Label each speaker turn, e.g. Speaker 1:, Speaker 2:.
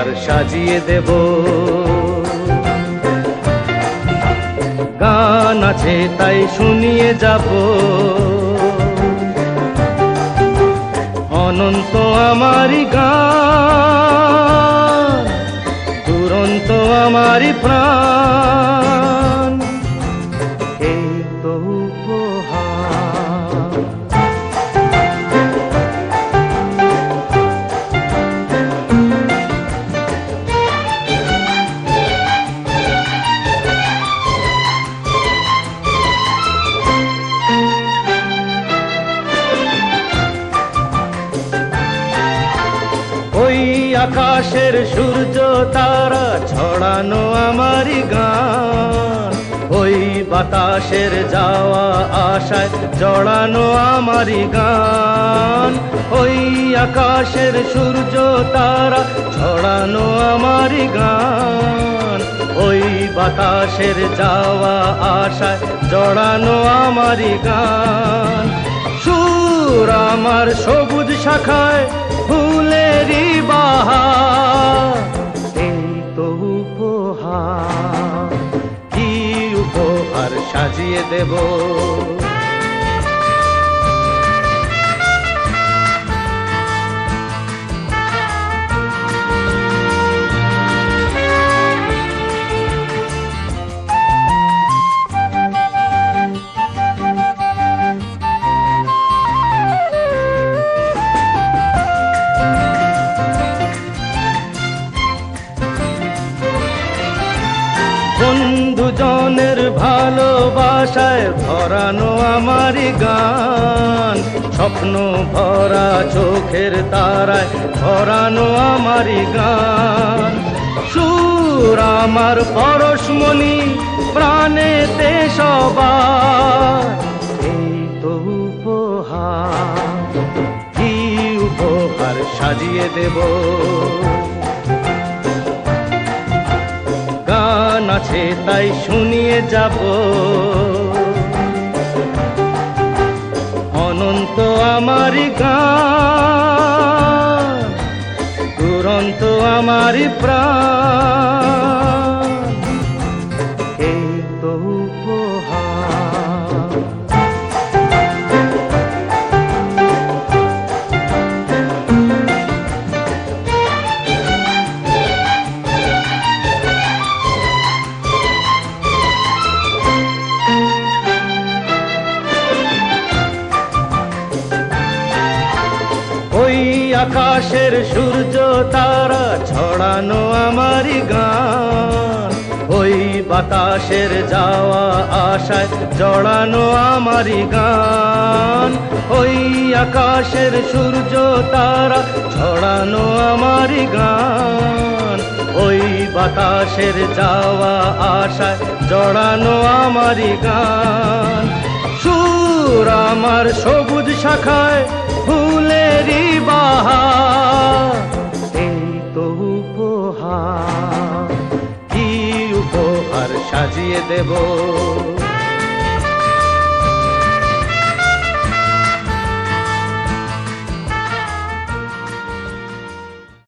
Speaker 1: উপহার সাজিয়ে দেব। গান আছে তাই শুনিয়ে যাব। অনন্ত আমারই গান। আকাশের সূর্য তারা ছড়ানো আমারই গান। ওই বাতাসের যাওয়া আশায় জড়ানো আমারই গান। ওই আকাশের সূর্য তারা ছড়ানো আমারই গান। ওই বাতাসের যাওয়া আশায় জড়ানো আমারই গান। সুর আমার সবুজ শাখায় ফুলেরই বাহার এই তো উপহার কি উপহার সাজিয়ে দেব? বন্ধুজনের ভালোবাসায় ভরানো আমারই গান। স্বপ্ন ভরা চোখের তারায় ভরানো আমারই গান। সুর আমার পরশমণি প্রাণেতে সবার। এই তো উপহার, কি উপহার সাজিয়ে দেব? আছে তাই শুনিয়ে যাব। অনন্ত আমারই গান দুরন্ত আমারই প্রাণ। আকাশের সূর্য তারা ছড়ানো আমারই গান। ওই বাতাসের যাওয়া আশায় জড়ানো আমারই গান। ওই আকাশের সূর্য তারা ছড়ানো আমারই গান। ওই বাতাসের যাওয়া আশায় জড়ানো আমারই গান। সুর আমার সবুজ শাখায় দেব।